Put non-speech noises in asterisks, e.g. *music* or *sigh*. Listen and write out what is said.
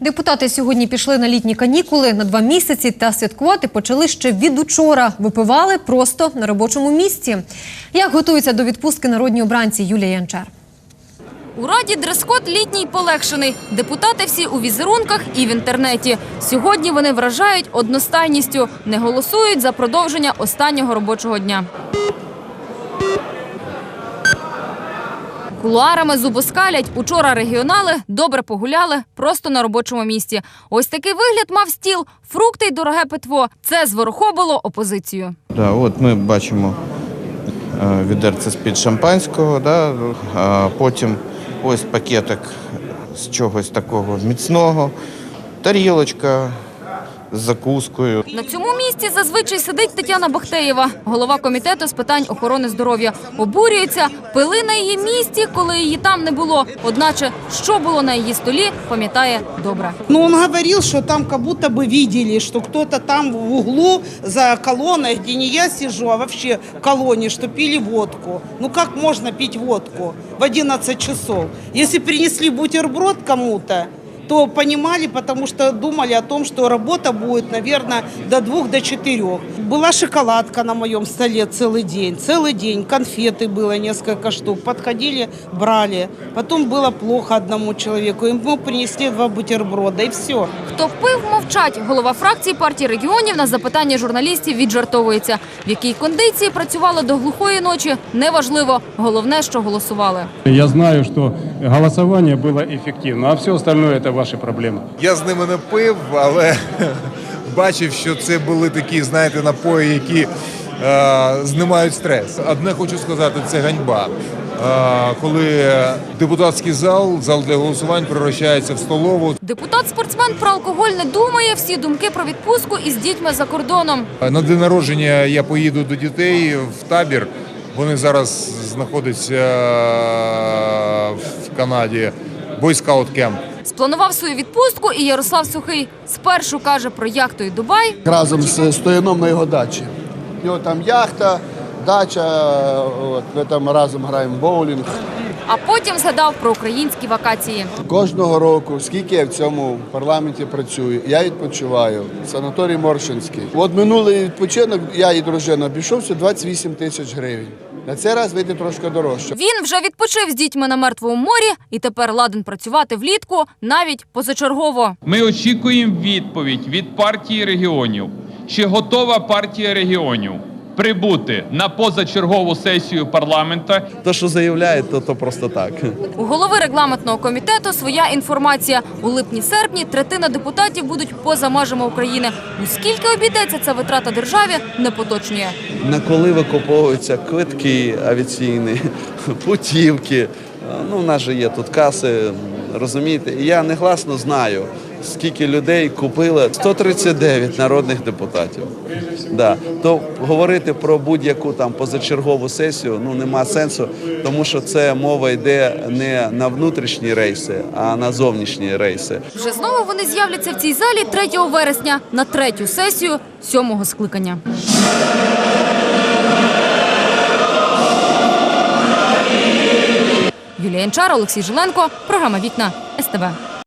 Депутати сьогодні пішли на літні канікули на два місяці та святкувати почали ще від учора. Випивали просто на робочому місці. Як готуються до відпустки народні обранці Юлія Янчар? У Раді дрес-код літній полегшений. Депутати всі у візерунках і в інтернеті. Сьогодні вони вражають одностайністю. Не голосують за продовження останнього робочого дня. Кулуарами зубоскалять. Учора регіонали добре погуляли просто на робочому місці. Ось такий вигляд мав стіл, фрукти й дороге питво. Це зворохобило опозицію. Да, от ми бачимо е, відерце з-під шампанського, да, а потім ось пакетик з чогось такого міцного, тарілочка з закускою. На цьому місці зазвичай сидить Тетяна Бахтеєва, голова комітету з питань охорони здоров'я. Обурюється, пили на її місці, коли її там не було. Одначе, що було на її столі, пам'ятає добре. Но он говорил, что там как будто бы видели, что кто-то там в углу за колонной, где не я сижу, а вообще в колонне, что пили водку. Ну как можно пить водку в 11 часов? Если принесли бутерброд кому-то, то понимали, потому что думали о том, что работа будет, наверное, до двух, до четырех. Была шоколадка на моем столе целый день, целый день. Конфеты было несколько штук. Подходили, брали. Потом было плохо одному человеку. Ему принесли два бутерброда и все. Хто пив, мовчать. Голова фракції партії регіонів на запитання журналістів віджартовується. В якій кондиції працювали до глухої ночі, неважливо. Головне, що голосували. Я знаю, что голосование было эффективно, а все остальное это ваши проблемы. Я з ними не пив, але *laughs* бачив, що це були такі, знаєте, напої, які е, знімають стрес. Одне хочу сказати, це ганьба. Е, коли депутатський зал, зал для голосувань, превращається в столову. Депутат-спортсмен про алкоголь не думає. Всі думки про відпустку із дітьми за кордоном. На день народження я поїду до дітей в табір. Вони зараз знаходяться е, в Канаді. Бойскаут кемп. Спланував свою відпустку і Ярослав Сухий спершу каже про яхту і Дубай, разом з стояном на його дачі. У нього там яхта, дача, от, ми там разом граємо боулінг. а потім згадав про українські вакації. Кожного року, скільки я в цьому парламенті працюю, я відпочиваю. Санаторій Моршинський. От минулий відпочинок, я і дружина, обійшовся 28 тисяч гривень. На цей раз вийде трошки дорожче. Він вже відпочив з дітьми на мертвому морі і тепер ладен працювати влітку навіть позачергово. Ми очікуємо відповідь від партії регіонів. Чи готова партія регіонів прибути на позачергову сесію парламента То, що заявляє, то, то просто так. У голови регламентного комітету своя інформація. У липні-серпні третина депутатів будуть поза межами України. У скільки обійдеться ця витрата державі, не поточнює. На коли викуповуються квитки авіаційні, путівки. Ну, у нас же є тут каси, розумієте? І я негласно знаю, скільки людей купили 139 народних депутатів. Да. То говорити про будь-яку там позачергову сесію ну нема сенсу, тому що це мова йде не на внутрішні рейси, а на зовнішні рейси. Вже знову вони з'являться в цій залі 3 вересня на третю сесію сьомого скликання. Юлія Янчар, Олексій Жиленко, програма Вікна СТБ.